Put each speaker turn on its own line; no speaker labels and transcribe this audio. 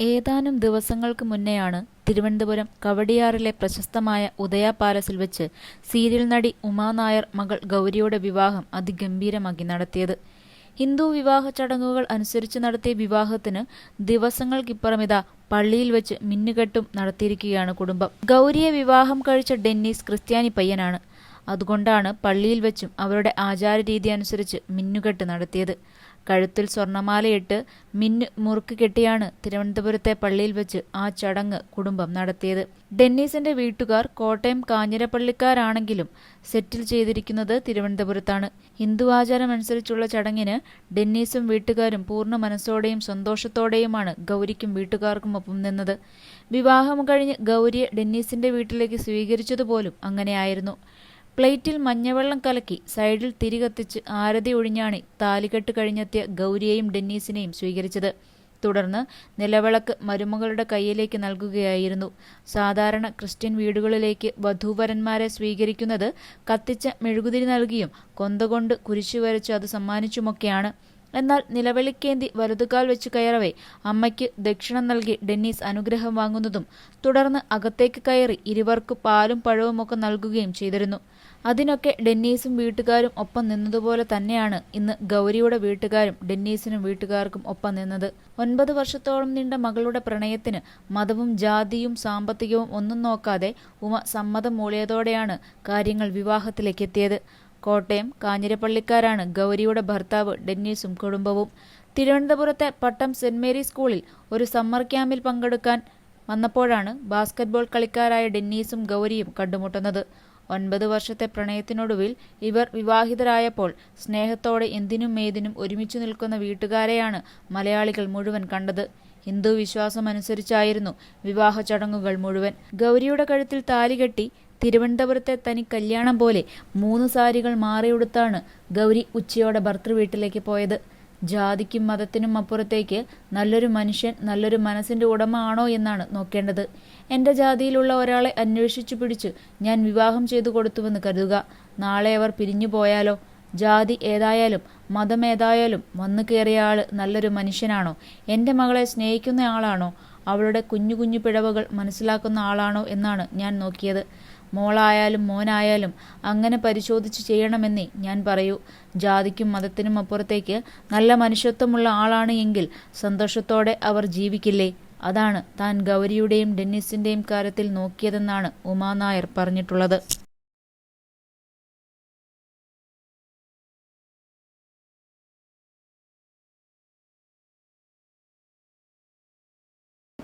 ഏതാനും ദിവസങ്ങൾക്ക് മുന്നെയാണ് തിരുവനന്തപുരം കവടിയാറിലെ പ്രശസ്തമായ ഉദയ പാലസിൽ വെച്ച് സീരിയൽ നടി ഉമാനായർ മകൾ ഗൗരിയുടെ വിവാഹം അതിഗംഭീരമാക്കി നടത്തിയത്. ഹിന്ദു വിവാഹ ചടങ്ങുകൾ അനുസരിച്ച് നടത്തിയ വിവാഹത്തിന് ദിവസങ്ങൾക്കിപ്പുറമിതാ പള്ളിയിൽ വെച്ച് മിന്നുകെട്ടും നടത്തിയിരിക്കുകയാണ് കുടുംബം. ഗൗരിയെ വിവാഹം കഴിച്ച ഡെന്നീസ് ക്രിസ്ത്യാനി പയ്യനാണ്. അതുകൊണ്ടാണ് പള്ളിയിൽ വെച്ചും അവരുടെ ആചാര രീതി അനുസരിച്ച് മിന്നുകെട്ട് നടത്തിയത്. കഴുത്തിൽ സ്വർണമാലയിട്ട് മിന്നു മുറുക്ക് കെട്ടിയാണ് തിരുവനന്തപുരത്തെ പള്ളിയിൽ വെച്ച് ആ ചടങ്ങ് കുടുംബം നടത്തിയത്. ഡെന്നീസിന്റെ വീട്ടുകാർ കോട്ടയം കാഞ്ഞിരപ്പള്ളിക്കാരാണെങ്കിലും സെറ്റിൽ ചെയ്തിരിക്കുന്നത് തിരുവനന്തപുരത്താണ്. ഹിന്ദു ആചാരമനുസരിച്ചുള്ള ചടങ്ങിന് ഡെന്നീസും വീട്ടുകാരും പൂർണ മനസ്സോടെയും സന്തോഷത്തോടെയുമാണ് ഗൗരിക്കും വീട്ടുകാർക്കും ഒപ്പം നിന്നത്. വിവാഹം കഴിഞ്ഞ് ഗൗരിയെ ഡെന്നീസിന്റെ വീട്ടിലേക്ക് സ്വീകരിച്ചതുപോലും അങ്ങനെയായിരുന്നു. പ്ലേറ്റിൽ മഞ്ഞവെള്ളം കലക്കി സൈഡിൽ തിരി കത്തിച്ച് ആരതി ഒഴിഞ്ഞാണ് താലികെട്ട് കഴിഞ്ഞെത്തിയ ഗൗരിയെയും ഡെന്നീസിനെയും സ്വീകരിച്ചത്. തുടർന്ന് നിലവിളക്ക് മരുമകളുടെ കയ്യിലേക്ക് നൽകുകയായിരുന്നു. സാധാരണ ക്രിസ്ത്യൻ വീടുകളിലേക്ക് വധൂവരന്മാരെ സ്വീകരിക്കുന്നത് കത്തിച്ച മെഴുകുതിരി നൽകിയും കൊന്തകൊണ്ട് കുരിശു വരച്ച് അത് സമ്മാനിച്ചുമൊക്കെയാണ്. എന്നാൽ നിലവിളിക്കേന്തി വലതുകാൽ വെച്ച് കയറവേ. അമ്മയ്ക്ക് ദക്ഷിണം നൽകി ഡെന്നീസ് അനുഗ്രഹം വാങ്ങുന്നതും തുടർന്ന് അകത്തേക്ക് കയറി ഇരുവർക്ക് പാലും പഴവുമൊക്കെ നൽകുകയും ചെയ്തിരുന്നു. അതിനൊക്കെ ഡെന്നീസും വീട്ടുകാരും ഒപ്പം നിന്നതുപോലെ തന്നെയാണ് ഇന്ന് ഗൗരിയുടെ വീട്ടുകാരും ഡെന്നീസിനും വീട്ടുകാർക്കും ഒപ്പം നിന്നത്. ഒൻപത് വർഷത്തോളം നീണ്ട മകളുടെ പ്രണയത്തിന് മതവും ജാതിയും സാമ്പത്തികവും ഒന്നും നോക്കാതെ ഉമ സമ്മതം മൂളിയതോടെയാണ് കാര്യങ്ങൾ വിവാഹത്തിലേക്ക് എത്തിയത് കോട്ടയം കാഞ്ഞിരപ്പള്ളിക്കാരാണ് ഗൗരിയുടെ ഭർത്താവ് ഡെന്നീസും കുടുംബവും. തിരുവനന്തപുരത്തെ പട്ടം സെന്റ് മേരി സ്കൂളിൽ ഒരു സമ്മർ ക്യാമ്പിൽ പങ്കെടുക്കാൻ വന്നപ്പോഴാണ് ബാസ്കറ്റ്ബോൾ കളിക്കാരായ ഡെന്നീസും ഗൗരിയും കണ്ടുമുട്ടുന്നത്. ഒൻപത് വർഷത്തെ പ്രണയത്തിനൊടുവിൽ ഇവർ വിവാഹിതരായപ്പോൾ സ്നേഹത്തോടെ എന്തിനും ഏതിനും ഒരുമിച്ചു നിൽക്കുന്ന വീട്ടുകാരെയാണ് മലയാളികൾ മുഴുവൻ കണ്ടത്. ഹിന്ദു വിശ്വാസമനുസരിച്ചായിരുന്നു വിവാഹ ചടങ്ങുകൾ മുഴുവൻ. ഗൗരിയുടെ കഴുത്തിൽ താലി കെട്ടി തിരുവനന്തപുരത്തെ തനി കല്യാണം പോലെ മൂന്ന് സാരികൾ മാറിയെടുത്താണ് ഗൗരി ഉച്ചയോടെ ഭർത്തൃവീട്ടിലേക്ക് പോയത്. ജാതിക്കും മതത്തിനും അപ്പുറത്തേക്ക് നല്ലൊരു മനുഷ്യൻ നല്ലൊരു മനസ്സിന്റെ ഉടമ ആണോ എന്നാണ് നോക്കേണ്ടത്. എന്റെ ജാതിയിലുള്ള ഒരാളെ അന്വേഷിച്ചു പിടിച്ച് ഞാൻ വിവാഹം ചെയ്തു കൊടുത്തുവെന്ന് കരുതുക. നാളെ അവർ പിരിഞ്ഞു പോയാലോ? ജാതി ഏതായാലും മതം ഏതായാലും വന്നു കയറിയ ആൾ നല്ലൊരു മനുഷ്യനാണോ? എന്റെ മകളെ സ്നേഹിക്കുന്ന ആളാണോ? അവളുടെ കുഞ്ഞു കുഞ്ഞു പിഴവുകൾ മനസ്സിലാക്കുന്ന ആളാണോ എന്നാണ് ഞാൻ നോക്കിയത്. മോളായാലും മോനായാലും അങ്ങനെ പരിശോധിച്ച് ചെയ്യണമെന്നേ ഞാൻ പറയൂ. ജാതിക്കും മതത്തിനും അപ്പുറത്തേക്ക് നല്ല മനുഷ്യത്വമുള്ള ആളാണ് എങ്കിൽ സന്തോഷത്തോടെ അവർ ജീവിക്കില്ലേ? അതാണ് താൻ ഗൗരിയുടെയും ഡെന്നിസിന്റെയും കാര്യത്തിൽ നോക്കിയതെന്നാണ് ഉമാനായർ പറഞ്ഞിട്ടുള്ളത്.